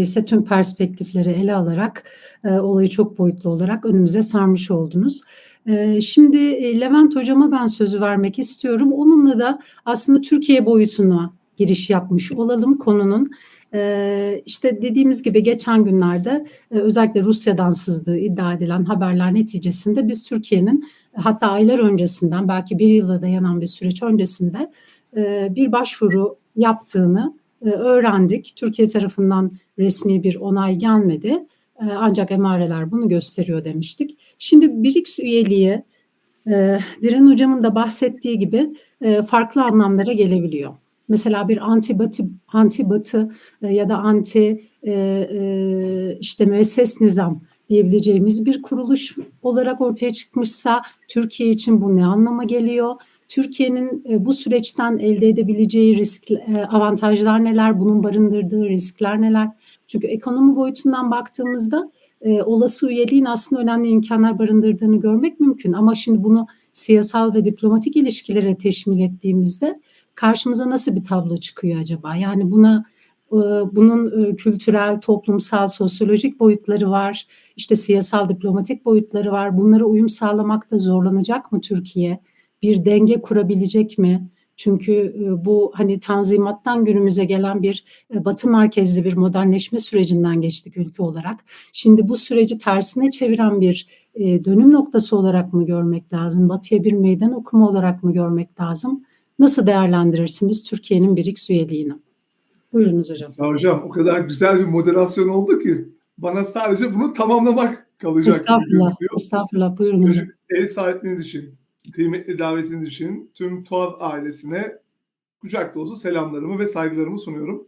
ise tüm perspektifleri ele alarak e, olayı çok boyutlu olarak önümüze sarmış oldunuz. E, şimdi e, Levent hocama ben sözü vermek istiyorum. Onunla da aslında Türkiye boyutuna giriş yapmış olalım konunun. E, işte dediğimiz gibi geçen günlerde e, özellikle Rusya'dan sızdığı iddia edilen haberler neticesinde biz Türkiye'nin hatta aylar öncesinden belki bir yıla dayanan bir süreç öncesinde e, bir başvuru yaptığını öğrendik. Türkiye tarafından resmi bir onay gelmedi. E, ancak emareler bunu gösteriyor demiştik. Şimdi BRICS üyeliği e, Diren Hocam'ın da bahsettiği gibi farklı anlamlara gelebiliyor. Mesela bir anti batı, anti batı ya da anti işte müesses nizam diyebileceğimiz bir kuruluş olarak ortaya çıkmışsa Türkiye için bu ne anlama geliyor? Türkiye'nin e, bu süreçten elde edebileceği risk e, avantajlar neler, bunun barındırdığı riskler neler? Çünkü ekonomi boyutundan baktığımızda e, olası üyeliğin aslında önemli imkanlar barındırdığını görmek mümkün. Ama şimdi bunu siyasal ve diplomatik ilişkilere teşmil ettiğimizde karşımıza nasıl bir tablo çıkıyor acaba? Yani buna bunun kültürel, toplumsal, sosyolojik boyutları var. İşte siyasal, diplomatik boyutları var. Bunlara uyum sağlamakta zorlanacak mı Türkiye? Bir denge kurabilecek mi? Çünkü e, bu hani tanzimattan günümüze gelen bir e, batı merkezli bir modernleşme sürecinden geçtik ülke olarak. Şimdi bu süreci tersine çeviren bir e, dönüm noktası olarak mı görmek lazım? Batıya bir meydan okuma olarak mı görmek lazım? Nasıl değerlendirirsiniz Türkiye'nin BRICS üyeliğini? Buyurunuz hocam. Ya hocam o kadar güzel bir moderasyon oldu ki bana sadece bunu tamamlamak kalacak. Estağfurullah, estağfurullah. Buyurun hocam. Ev sahipliğiniz için kıymetli davetiniz için tüm TUAV ailesine kucak dolusu selamlarımı ve saygılarımı sunuyorum.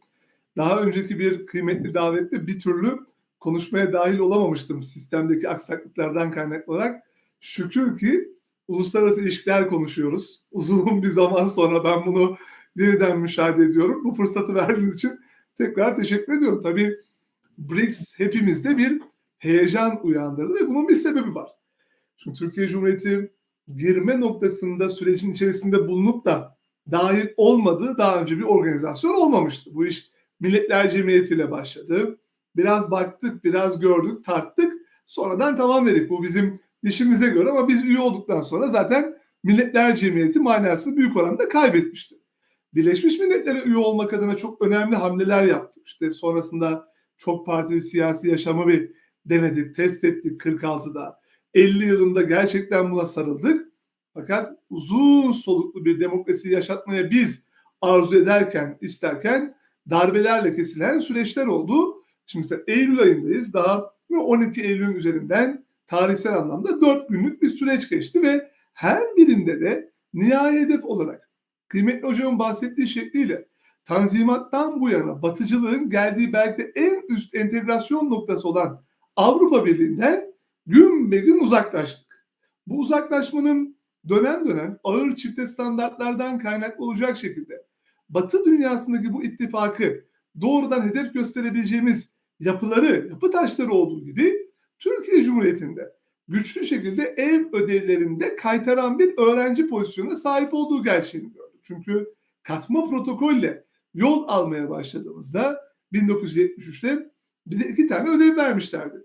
Daha önceki bir kıymetli davette bir türlü konuşmaya dahil olamamıştım sistemdeki aksaklıklardan kaynaklı olarak. Şükür ki uluslararası ilişkiler konuşuyoruz. Uzun bir zaman sonra ben bunu yeniden müşahede ediyorum. Bu fırsatı verdiğiniz için tekrar teşekkür ediyorum. Tabii BRICS hepimizde bir heyecan uyandırdı ve bunun bir sebebi var. Şimdi Türkiye Cumhuriyeti girme noktasında sürecin içerisinde bulunup da dahil olmadığı daha önce bir organizasyon olmamıştı. Bu iş Milletler Cemiyeti ile başladı. Biraz baktık, biraz gördük, tarttık. Sonradan tamam dedik. Bu bizim işimize göre ama biz üye olduktan sonra zaten Milletler Cemiyeti manasını büyük oranda kaybetmişti. Birleşmiş Milletler'e üye olmak adına çok önemli hamleler yaptık. İşte sonrasında çok partili siyasi yaşamı bir denedik, test ettik 46'da. 50 yılında gerçekten buna sarıldık. Fakat uzun soluklu bir demokrasi yaşatmaya biz arzu ederken, isterken darbelerle kesilen süreçler oldu. Şimdi mesela Eylül ayındayız. Daha 12 Eylül'ün üzerinden tarihsel anlamda 4 günlük bir süreç geçti ve her birinde de nihai hedef olarak kıymetli hocamın bahsettiği şekliyle Tanzimat'tan bu yana batıcılığın geldiği belki de en üst entegrasyon noktası olan Avrupa Birliği'nden gün be gün uzaklaştık. Bu uzaklaşmanın dönem dönem ağır çifte standartlardan kaynaklı olacak şekilde Batı dünyasındaki bu ittifakı doğrudan hedef gösterebileceğimiz yapıları, yapı taşları olduğu gibi Türkiye Cumhuriyeti'nde güçlü şekilde ev ödevlerinde kaytaran bir öğrenci pozisyonuna sahip olduğu gerçeğini gördük. Çünkü katma protokolle yol almaya başladığımızda 1973'te bize iki tane ödev vermişlerdi.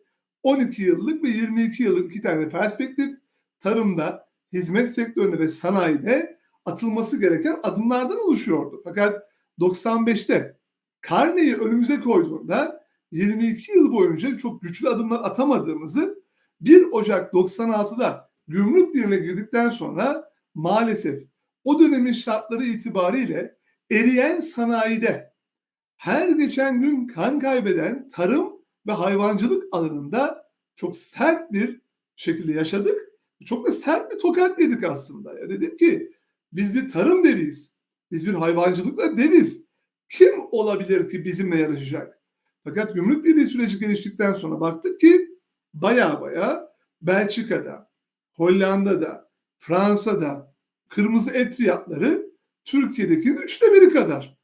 12 yıllık ve 22 yıllık iki tane perspektif tarımda, hizmet sektöründe ve sanayide atılması gereken adımlardan oluşuyordu. Fakat 95'te karneyi önümüze koyduğunda 22 yıl boyunca çok güçlü adımlar atamadığımızı 1 Ocak 96'da gümrük birine girdikten sonra maalesef o dönemin şartları itibariyle eriyen sanayide her geçen gün kan kaybeden tarım ve hayvancılık alanında çok sert bir şekilde yaşadık. Çok da sert bir tokat yedik aslında. Ya dedik ki biz bir tarım deviyiz. Biz bir hayvancılıkla deviz. Kim olabilir ki bizimle yarışacak? Fakat gümrük birliği süreci geliştikten sonra baktık ki baya baya Belçika'da, Hollanda'da, Fransa'da kırmızı et fiyatları Türkiye'deki üçte biri kadar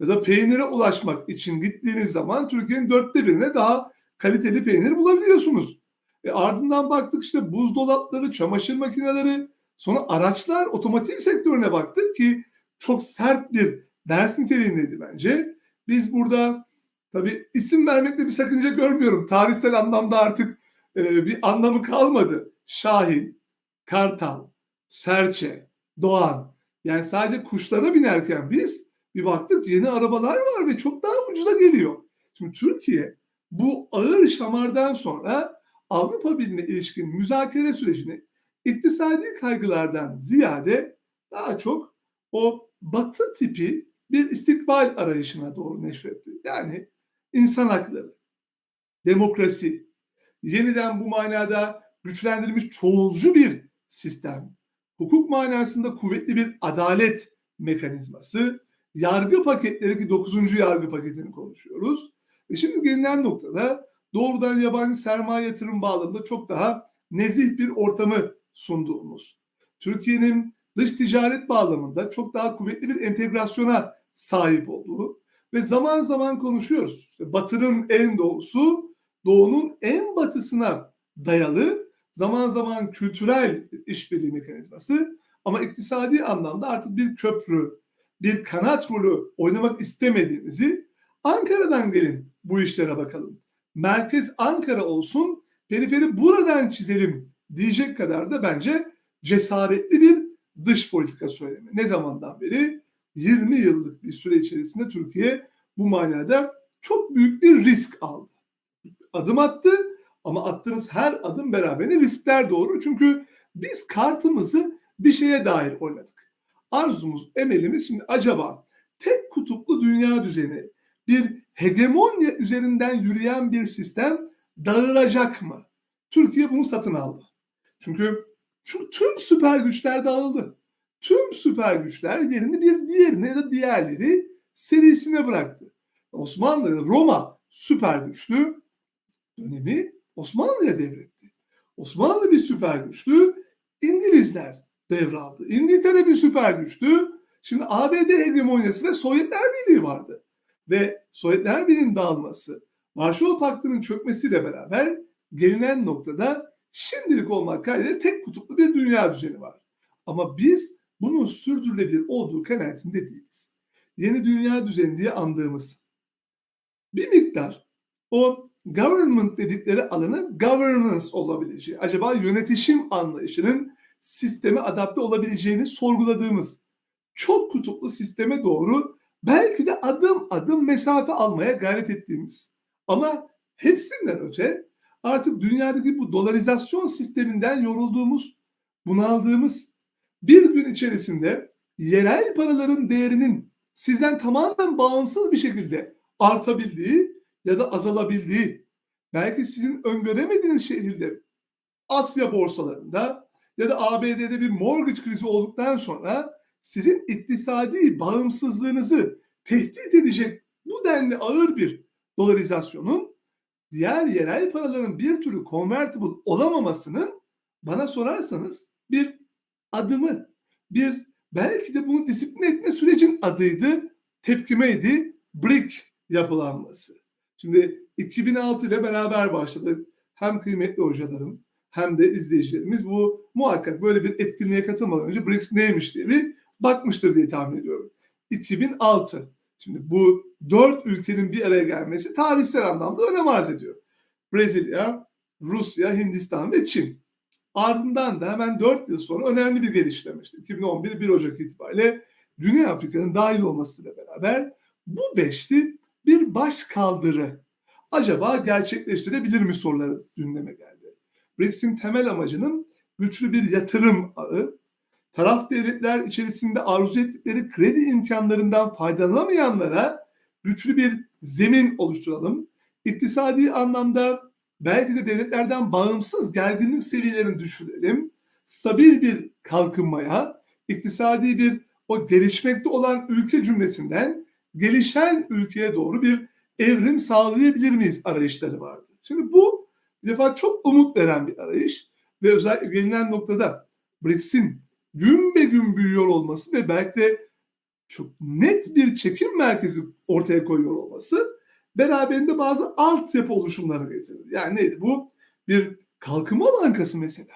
ya da peynire ulaşmak için gittiğiniz zaman Türkiye'nin dörtte birine daha kaliteli peynir bulabiliyorsunuz. E ardından baktık işte buzdolapları, çamaşır makineleri, sonra araçlar, otomotiv sektörüne baktık ki çok sert bir ders niteliğindeydi bence. Biz burada Tabii isim vermekte bir sakınca görmüyorum. Tarihsel anlamda artık e, bir anlamı kalmadı. Şahin, Kartal, Serçe, Doğan. Yani sadece kuşlara binerken biz bir baktık yeni arabalar var ve çok daha ucuza geliyor. Şimdi Türkiye bu ağır şamardan sonra Avrupa Birliği'ne ilişkin müzakere sürecini iktisadi kaygılardan ziyade daha çok o batı tipi bir istikbal arayışına doğru neşretti. Yani insan hakları, demokrasi, yeniden bu manada güçlendirilmiş çoğulcu bir sistem, hukuk manasında kuvvetli bir adalet mekanizması, yargı paketleri ki 9. yargı paketini konuşuyoruz. Ve şimdi gelinen noktada doğrudan yabancı sermaye yatırım bağlamında çok daha nezih bir ortamı sunduğumuz, Türkiye'nin dış ticaret bağlamında çok daha kuvvetli bir entegrasyona sahip olduğu ve zaman zaman konuşuyoruz. İşte batının en doğusu, doğunun en batısına dayalı zaman zaman kültürel işbirliği mekanizması ama iktisadi anlamda artık bir köprü, bir kanat rolü oynamak istemediğimizi Ankara'dan gelin bu işlere bakalım. Merkez Ankara olsun, periferi buradan çizelim diyecek kadar da bence cesaretli bir dış politika söylemi. Ne zamandan beri? 20 yıllık bir süre içerisinde Türkiye bu manada çok büyük bir risk aldı. Adım attı ama attığınız her adım beraberinde riskler doğurur. Çünkü biz kartımızı bir şeye dair oynadık. Arzumuz, emelimiz şimdi acaba tek kutuplu dünya düzeni, bir hegemonya üzerinden yürüyen bir sistem dağılacak mı? Türkiye bunu satın aldı. Çünkü, çünkü tüm süper güçler dağıldı. Tüm süper güçler yerini bir diğerine ya da diğerleri serisine bıraktı. Osmanlı, Roma süper güçlü dönemi Osmanlı'ya devretti. Osmanlı bir süper güçlü, İngilizler devraldı. İngiltere bir süper güçlü. Şimdi ABD hegemonyası ve Sovyetler Birliği vardı. Ve Sovyetler Birliği'nin dağılması, Varşova Paktı'nın çökmesiyle beraber gelinen noktada şimdilik olmak kaydıyla tek kutuplu bir dünya düzeni var. Ama biz bunun sürdürülebilir olduğu kanaatinde değiliz. Yeni dünya düzeni diye andığımız bir miktar o government dedikleri alanın governance olabileceği, acaba yönetişim anlayışının sisteme adapte olabileceğini sorguladığımız çok kutuplu sisteme doğru belki de adım adım mesafe almaya gayret ettiğimiz. Ama hepsinden öte artık dünyadaki bu dolarizasyon sisteminden yorulduğumuz, bunaldığımız bir gün içerisinde yerel paraların değerinin sizden tamamen bağımsız bir şekilde artabildiği ya da azalabildiği, belki sizin öngöremediğiniz şekilde Asya borsalarında ya da ABD'de bir mortgage krizi olduktan sonra sizin iktisadi bağımsızlığınızı tehdit edecek bu denli ağır bir dolarizasyonun diğer yerel paraların bir türlü convertible olamamasının bana sorarsanız bir adımı, bir belki de bunu disipline etme sürecin adıydı, tepkimeydi BRIC yapılanması. Şimdi 2006 ile beraber başladık. Hem kıymetli hocalarım hem de izleyicilerimiz bu muhakkak böyle bir etkinliğe katılmadan önce BRICS neymiş diye bir bakmıştır diye tahmin ediyorum. 2006. Şimdi bu dört ülkenin bir araya gelmesi tarihsel anlamda önem arz ediyor. Brezilya, Rusya, Hindistan ve Çin. Ardından da hemen 4 yıl sonra önemli bir gelişmemişti. 2011 1 Ocak itibariyle Güney Afrika'nın dahil olmasıyla beraber bu beşli bir baş kaldırı acaba gerçekleştirebilir mi soruları gündeme geldi. BRICS'in temel amacının güçlü bir yatırım ağı, taraf devletler içerisinde arzu ettikleri kredi imkanlarından faydalanamayanlara güçlü bir zemin oluşturalım. İktisadi anlamda belki de devletlerden bağımsız gerginlik seviyelerini düşürelim. Stabil bir kalkınmaya, iktisadi bir o gelişmekte olan ülke cümlesinden gelişen ülkeye doğru bir evrim sağlayabilir miyiz arayışları vardı. Şimdi bu bir defa çok umut veren bir arayış ve özellikle gelinen noktada BRICS'in gün be gün büyüyor olması ve belki de çok net bir çekim merkezi ortaya koyuyor olması beraberinde bazı altyapı oluşumları getirdi. Yani neydi bu? Bir kalkınma bankası mesela.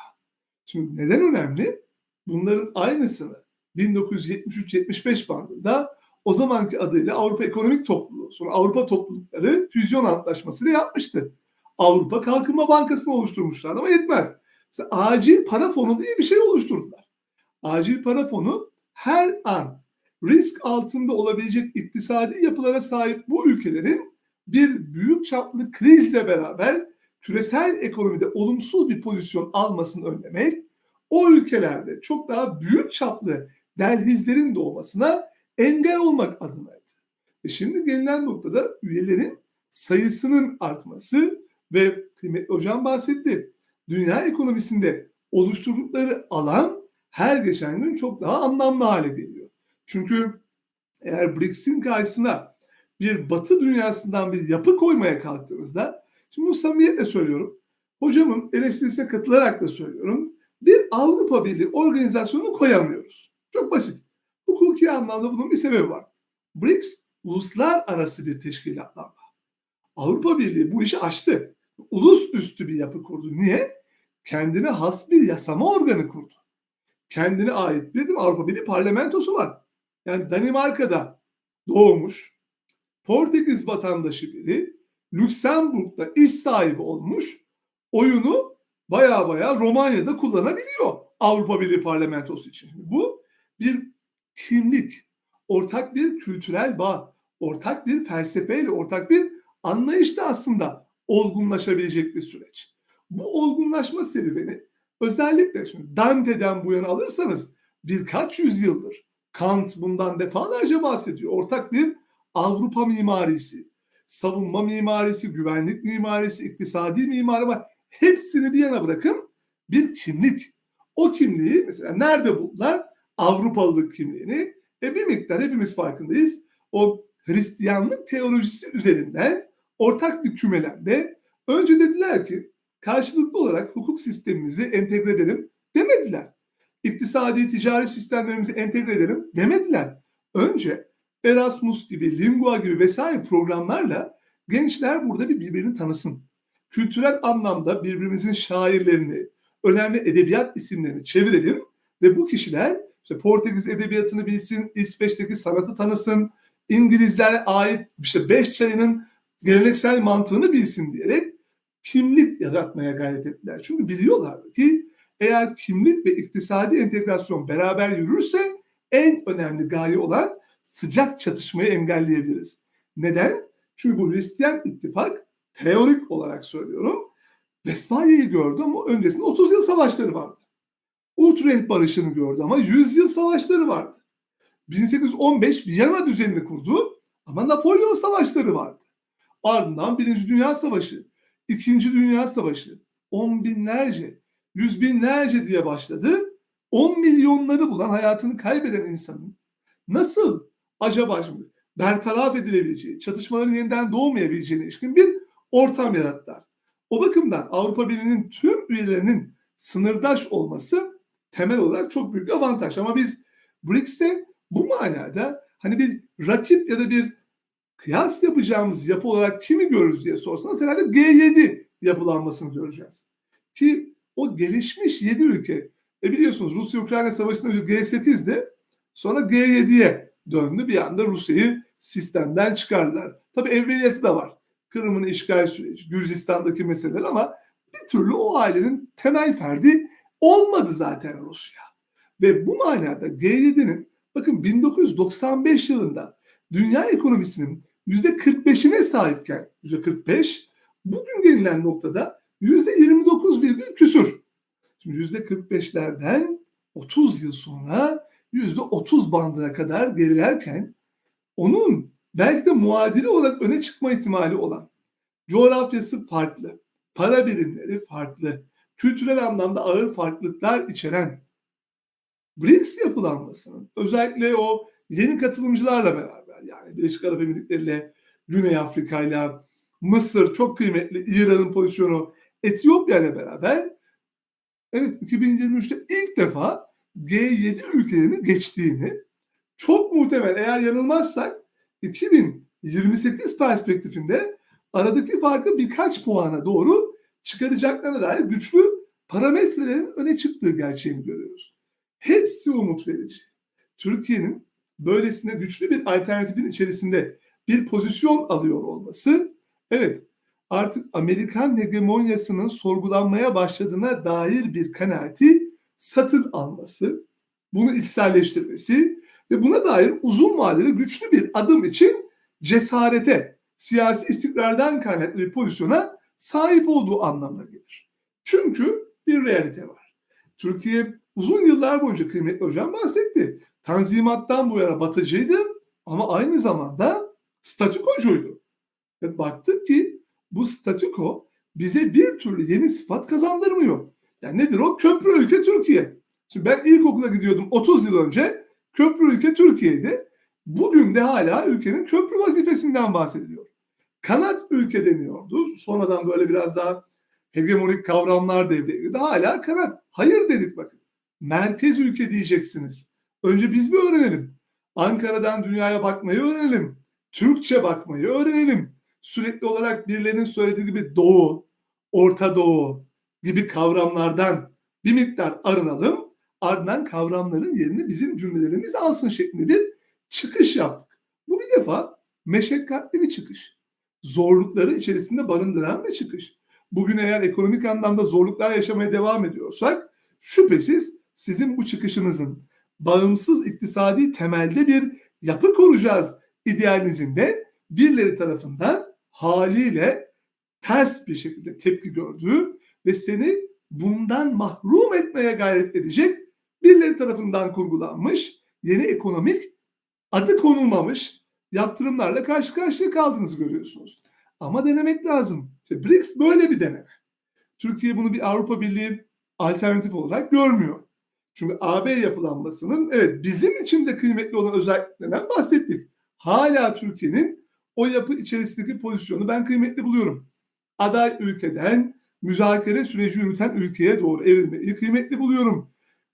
Şimdi neden önemli? Bunların aynısını 1973-75 bandında o zamanki adıyla Avrupa Ekonomik Topluluğu, sonra Avrupa Toplulukları Füzyon Antlaşması'nı yapmıştı. Avrupa Kalkınma Bankası'nı oluşturmuşlar ama yetmez. Mesela acil para fonu diye bir şey oluşturdular. Acil para fonu her an risk altında olabilecek iktisadi yapılara sahip bu ülkelerin bir büyük çaplı krizle beraber küresel ekonomide olumsuz bir pozisyon almasını önlemek, o ülkelerde çok daha büyük çaplı delhizlerin doğmasına engel olmak adınaydı. Ve şimdi gelinen noktada üyelerin sayısının artması ve kıymetli hocam bahsetti. Dünya ekonomisinde oluşturdukları alan her geçen gün çok daha anlamlı hale geliyor. Çünkü eğer BRICS'in karşısına bir batı dünyasından bir yapı koymaya kalktığınızda, şimdi bu samimiyetle söylüyorum, hocamın eleştirisine katılarak da söylüyorum, bir Avrupa Birliği organizasyonu koyamıyoruz. Çok basit. Hukuki anlamda bunun bir sebebi var. BRICS uluslararası bir teşkilatlanma. Avrupa Birliği bu işi aştı. Ulus üstü bir yapı kurdu. Niye? Kendine has bir yasama organı kurdu. Kendine ait bir değil mi? Avrupa Birliği parlamentosu var. Yani Danimarka'da doğmuş, Portekiz vatandaşı biri, Lüksemburg'da iş sahibi olmuş, oyunu baya baya Romanya'da kullanabiliyor Avrupa Birliği parlamentosu için. Bu bir kimlik, ortak bir kültürel bağ, ortak bir felsefeyle, ortak bir anlayışla aslında olgunlaşabilecek bir süreç. Bu olgunlaşma serüveni özellikle şimdi Dante'den bu yana alırsanız birkaç yüzyıldır Kant bundan defalarca bahsediyor. Ortak bir Avrupa mimarisi, savunma mimarisi, güvenlik mimarisi, iktisadi mimari var. Hepsini bir yana bırakın bir kimlik. O kimliği mesela nerede buldular? Avrupalılık kimliğini. E bir miktar hepimiz farkındayız. O Hristiyanlık teolojisi üzerinden ortak bir kümelemde önce dediler ki karşılıklı olarak hukuk sistemimizi entegre edelim demediler. İktisadi, ticari sistemlerimizi entegre edelim demediler. Önce Erasmus gibi, Lingua gibi vesaire programlarla gençler burada bir birbirini tanısın. Kültürel anlamda birbirimizin şairlerini, önemli edebiyat isimlerini çevirelim ve bu kişiler işte Portekiz edebiyatını bilsin, İsveç'teki sanatı tanısın, İngilizlere ait işte beş çayının geleneksel mantığını bilsin diyerek kimlik yaratmaya gayret ettiler. Çünkü biliyorlardı ki eğer kimlik ve iktisadi entegrasyon beraber yürürse en önemli gaye olan sıcak çatışmayı engelleyebiliriz. Neden? Çünkü bu Hristiyan ittifak teorik olarak söylüyorum Vesfalya'yı gördü ama öncesinde 30 yıl savaşları vardı. Utrecht Barışı'nı gördü ama 100 yıl savaşları vardı. 1815 Viyana düzenini kurdu ama Napolyon savaşları vardı. Ardından Birinci Dünya Savaşı, İkinci Dünya Savaşı, on binlerce, yüz binlerce diye başladı. 10 milyonları bulan hayatını kaybeden insanın nasıl acaba şimdi bertaraf edilebileceği, çatışmaların yeniden doğmayabileceğine ilişkin bir ortam yarattılar. O bakımdan Avrupa Birliği'nin tüm üyelerinin sınırdaş olması temel olarak çok büyük bir avantaj. Ama biz BRICS'te bu manada hani bir rakip ya da bir kıyas yapacağımız yapı olarak kimi görürüz diye sorsanız herhalde G7 yapılanmasını göreceğiz. Ki o gelişmiş 7 ülke e biliyorsunuz Rusya-Ukrayna savaşında G8'de sonra G7'ye döndü. Bir anda Rusya'yı sistemden çıkardılar. Tabi evveliyeti de var. Kırım'ın işgal süreci, Gürcistan'daki meseleler ama bir türlü o ailenin temel ferdi olmadı zaten Rusya. Ve bu manada G7'nin bakın 1995 yılında dünya ekonomisinin %45'ine sahipken %45 bugün gelinen noktada %29 virgül. Şimdi %45'lerden 30 yıl sonra %30 bandına kadar gerilerken onun belki de muadili olarak öne çıkma ihtimali olan coğrafyası farklı, para birimleri farklı, kültürel anlamda ağır farklılıklar içeren BRICS yapılanmasının özellikle o yeni katılımcılarla beraber yani Birleşik Arap Emirlikleri Güney Afrika ile Mısır çok kıymetli, İran'ın pozisyonu, Etiyopya ile beraber evet 2023'te ilk defa G7 ülkelerini geçtiğini çok muhtemel eğer yanılmazsak 2028 perspektifinde aradaki farkı birkaç puana doğru çıkaracaklarına dair güçlü parametrelerin öne çıktığı gerçeğini görüyoruz. Hepsi umut verici. Türkiye'nin böylesine güçlü bir alternatifin içerisinde bir pozisyon alıyor olması evet artık Amerikan hegemonyasının sorgulanmaya başladığına dair bir kanaati satın alması, bunu içselleştirmesi ve buna dair uzun vadeli güçlü bir adım için cesarete, siyasi istikrardan kaynaklı bir pozisyona sahip olduğu anlamına gelir. Çünkü bir realite var. Türkiye uzun yıllar boyunca kıymetli hocam bahsetti. Tanzimattan bu yana batıcıydı ama aynı zamanda statükocuydu. Ve baktık ki bu statüko bize bir türlü yeni sıfat kazandırmıyor. Yani nedir o? Köprü ülke Türkiye. Şimdi ben ilkokula gidiyordum 30 yıl önce. Köprü ülke Türkiye'ydi. Bugün de hala ülkenin köprü vazifesinden bahsediliyor. Kanat ülke deniyordu. Sonradan böyle biraz daha hegemonik kavramlar devreye girdi. Hala kanat. Hayır dedik bakın. Merkez ülke diyeceksiniz. Önce biz bir öğrenelim. Ankara'dan dünyaya bakmayı öğrenelim. Türkçe bakmayı öğrenelim. Sürekli olarak birilerinin söylediği gibi Doğu, Orta Doğu gibi kavramlardan bir miktar arınalım. Ardından kavramların yerini bizim cümlelerimiz alsın şeklinde bir çıkış yaptık. Bu bir defa meşakkatli bir çıkış. Zorlukları içerisinde barındıran bir çıkış. Bugün eğer ekonomik anlamda zorluklar yaşamaya devam ediyorsak şüphesiz sizin bu çıkışınızın bağımsız iktisadi temelde bir yapı kuracağız idealinizin de birileri tarafından haliyle ters bir şekilde tepki gördüğü ve seni bundan mahrum etmeye gayret edecek birileri tarafından kurgulanmış yeni ekonomik adı konulmamış yaptırımlarla karşı karşıya kaldığınızı görüyorsunuz. Ama denemek lazım. İşte BRICS böyle bir deneme. Türkiye bunu bir Avrupa Birliği alternatif olarak görmüyor. Çünkü AB yapılanmasının evet bizim için de kıymetli olan özelliklerinden bahsettik. Hala Türkiye'nin o yapı içerisindeki pozisyonu ben kıymetli buluyorum. Aday ülkeden müzakere süreci yürüten ülkeye doğru evrilmeyi kıymetli buluyorum.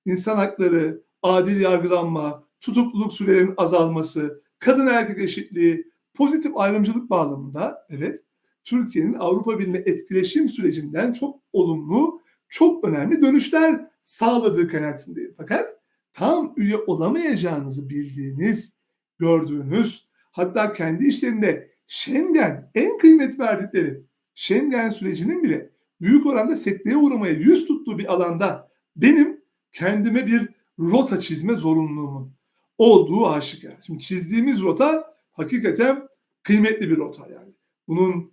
İnsan hakları, adil yargılanma, tutukluluk sürelerinin azalması, kadın erkek eşitliği, pozitif ayrımcılık bağlamında evet Türkiye'nin Avrupa Birliği'ne etkileşim sürecinden çok olumlu, çok önemli dönüşler sağladığı kanaatindeyim. Fakat tam üye olamayacağınızı bildiğiniz, gördüğünüz, hatta kendi işlerinde Schengen en kıymet verdikleri Schengen sürecinin bile büyük oranda sekteye uğramaya yüz tuttuğu bir alanda benim kendime bir rota çizme zorunluluğumun olduğu aşikar. Şimdi çizdiğimiz rota hakikaten kıymetli bir rota yani. Bunun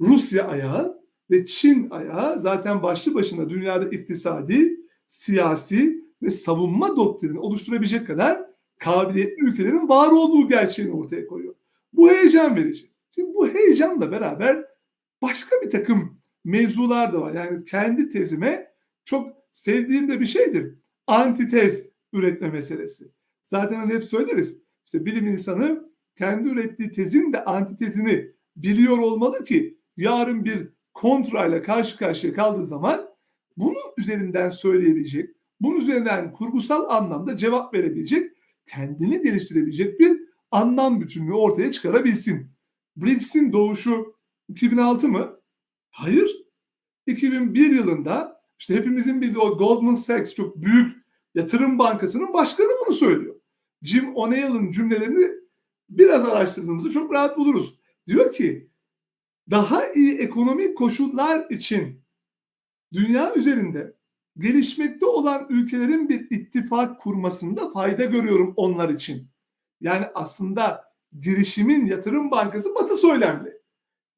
Rusya ayağı ve Çin ayağı zaten başlı başına dünyada iktisadi, siyasi ve savunma doktrini oluşturabilecek kadar kabiliyetli ülkelerin var olduğu gerçeğini ortaya koyuyor. Bu heyecan verici. Şimdi bu heyecanla beraber başka bir takım mevzular da var. Yani kendi tezime çok sevdiğim de bir şeydir. Antitez üretme meselesi. Zaten hani hep söyleriz. İşte bilim insanı kendi ürettiği tezin de antitezini biliyor olmalı ki yarın bir kontrayla karşı karşıya kaldığı zaman bunun üzerinden söyleyebilecek, bunun üzerinden kurgusal anlamda cevap verebilecek, kendini geliştirebilecek bir anlam bütünlüğü ortaya çıkarabilsin. BRICS'in doğuşu 2006 mı? Hayır. 2001 yılında işte hepimizin bildiği o Goldman Sachs çok büyük yatırım bankasının başkanı bunu söylüyor. Jim O'Neill'ın cümlelerini biraz araştırdığımızda çok rahat buluruz. Diyor ki daha iyi ekonomik koşullar için dünya üzerinde gelişmekte olan ülkelerin bir ittifak kurmasında fayda görüyorum onlar için. Yani aslında girişimin yatırım bankası batı söylemli.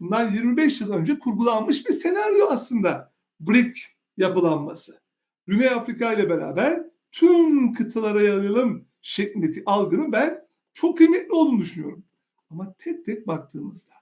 Bundan 25 yıl önce kurgulanmış bir senaryo aslında BRIC yapılanması. Güney Afrika ile beraber tüm kıtalara yayılalım şeklindeki algının ben çok kıymetli olduğunu düşünüyorum. Ama tek tek baktığımızda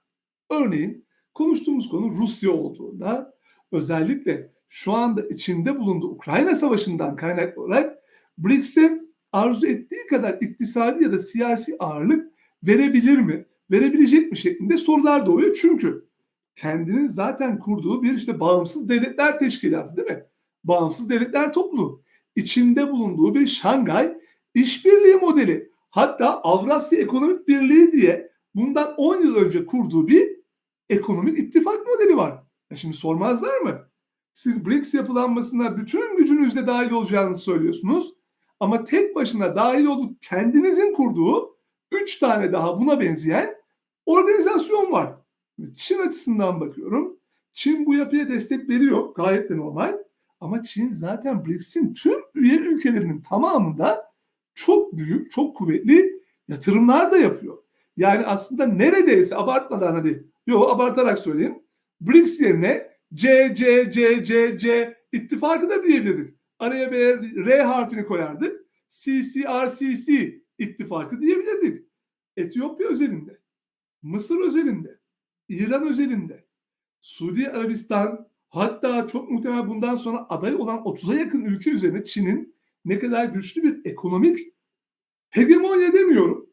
örneğin konuştuğumuz konu Rusya olduğunda özellikle şu anda içinde bulunduğu Ukrayna Savaşı'ndan kaynaklı olarak BRICS'e arzu ettiği kadar iktisadi ya da siyasi ağırlık verebilir mi? Verebilecek mi şeklinde sorular doğuyor. Çünkü kendinin zaten kurduğu bir işte bağımsız devletler teşkilatı değil mi? Bağımsız devletler topluluğu. içinde bulunduğu bir Şangay işbirliği modeli. Hatta Avrasya Ekonomik Birliği diye bundan 10 yıl önce kurduğu bir ekonomik ittifak modeli var. Ya şimdi sormazlar mı? Siz BRICS yapılanmasına bütün gücünüzle dahil olacağınızı söylüyorsunuz. Ama tek başına dahil olup kendinizin kurduğu 3 tane daha buna benzeyen organizasyon var. Çin açısından bakıyorum. Çin bu yapıya destek veriyor. Gayet de normal. Ama Çin zaten BRICS'in tüm üye ülkelerinin tamamında çok büyük, çok kuvvetli yatırımlar da yapıyor. Yani aslında neredeyse abartmadan hadi, yok abartarak söyleyeyim. BRICS yerine C, C, C, C, C ittifakı da diyebilirdik. Araya bir R harfini koyardık. CCRCC ittifakı diyebilirdik. Etiyopya özelinde, Mısır özelinde, İran özelinde, Suudi Arabistan hatta çok muhtemel bundan sonra aday olan 30'a yakın ülke üzerine Çin'in ne kadar güçlü bir ekonomik hegemonya demiyorum.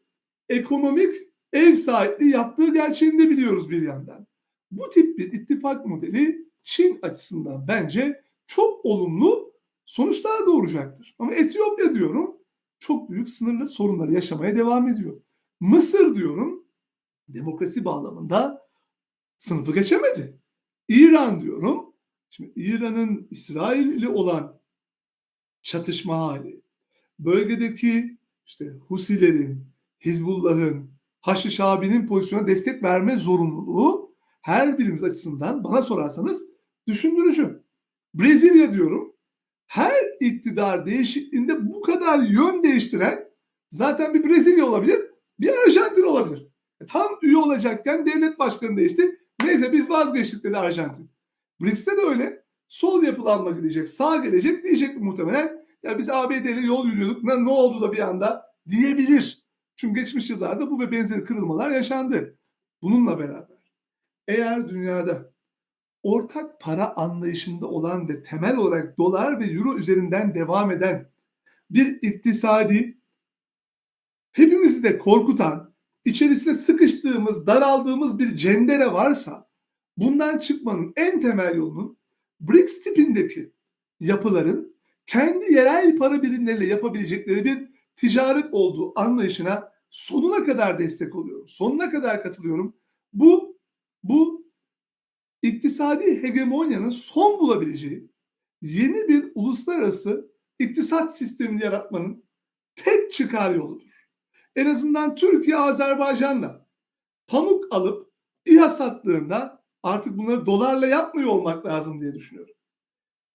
Ekonomik ev sahipliği yaptığı gerçeğini de biliyoruz bir yandan. Bu tip bir ittifak modeli Çin açısından bence çok olumlu sonuçlar doğuracaktır. Ama Etiyopya diyorum çok büyük sınırlı sorunları yaşamaya devam ediyor. Mısır diyorum demokrasi bağlamında sınıfı geçemedi. İran diyorum. Şimdi İran'ın İsrail ile olan çatışma hali, bölgedeki işte Husilerin, Hizbullah'ın, Haçlı Şabi'nin pozisyona destek verme zorunluluğu her birimiz açısından bana sorarsanız düşündürücü. Brezilya diyorum. Her iktidar değişikliğinde bu kadar yön değiştiren zaten bir Brezilya olabilir, bir Arjantin olabilir. E, Tam üye olacakken devlet başkanı değişti. Neyse biz vazgeçtik dedi Arjantin. BRICS'te de öyle. Sol yapılanma gidecek, sağ gelecek diyecek muhtemelen. Ya biz ABD ile yol yürüyorduk. Ne, ne oldu da bir anda diyebilir. Çünkü geçmiş yıllarda bu ve benzeri kırılmalar yaşandı. Bununla beraber eğer dünyada ortak para anlayışında olan ve temel olarak dolar ve euro üzerinden devam eden bir iktisadi hepimizi de korkutan, içerisine sıkıştığımız, daraldığımız bir cendere varsa bundan çıkmanın en temel yolunun BRICS tipindeki yapıların kendi yerel para birimleriyle yapabilecekleri bir ticaret olduğu anlayışına sonuna kadar destek oluyorum. Sonuna kadar katılıyorum. Bu bu iktisadi hegemonyanın son bulabileceği yeni bir uluslararası iktisat sistemini yaratmanın tek çıkar yoludur. En azından Türkiye Azerbaycan'la pamuk alıp İHA sattığında artık bunları dolarla yapmıyor olmak lazım diye düşünüyorum.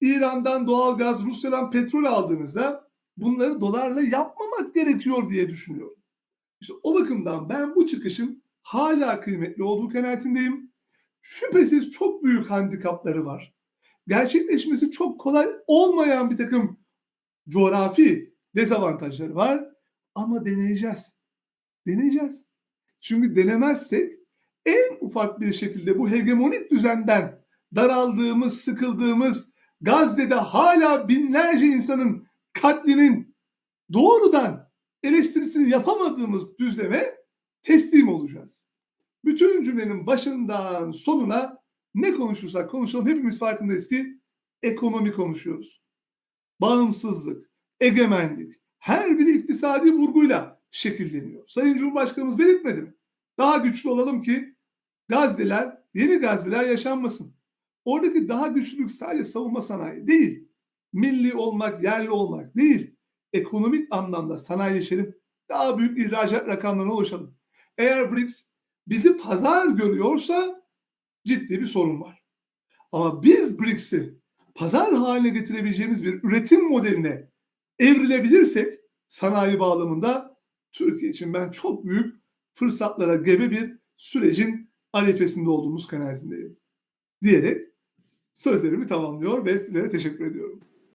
İran'dan doğal gaz, Rusya'dan petrol aldığınızda bunları dolarla yapmamak gerekiyor diye düşünüyorum. İşte o bakımdan ben bu çıkışın hala kıymetli olduğu kanaatindeyim. Şüphesiz çok büyük handikapları var. Gerçekleşmesi çok kolay olmayan bir takım coğrafi dezavantajları var. Ama deneyeceğiz. Deneyeceğiz. Çünkü denemezsek en ufak bir şekilde bu hegemonik düzenden daraldığımız, sıkıldığımız, Gazze'de hala binlerce insanın katlinin doğrudan eleştirisini yapamadığımız düzleme teslim olacağız. Bütün cümlenin başından sonuna ne konuşursak konuşalım hepimiz farkındayız ki ekonomi konuşuyoruz. Bağımsızlık, egemenlik her biri iktisadi vurguyla şekilleniyor. Sayın Cumhurbaşkanımız belirtmedi mi? Daha güçlü olalım ki Gazze'ler, yeni Gazze'ler yaşanmasın. Oradaki daha güçlülük sadece savunma sanayi değil. Milli olmak, yerli olmak değil. Ekonomik anlamda sanayileşelim. Daha büyük ihracat rakamlarına ulaşalım. Eğer BRICS bizi pazar görüyorsa ciddi bir sorun var. Ama biz BRICS'i pazar haline getirebileceğimiz bir üretim modeline evrilebilirsek sanayi bağlamında Türkiye için ben çok büyük fırsatlara gebe bir sürecin arifesinde olduğumuz kanaatindeyim. Diyerek sözlerimi tamamlıyor ve sizlere teşekkür ediyorum.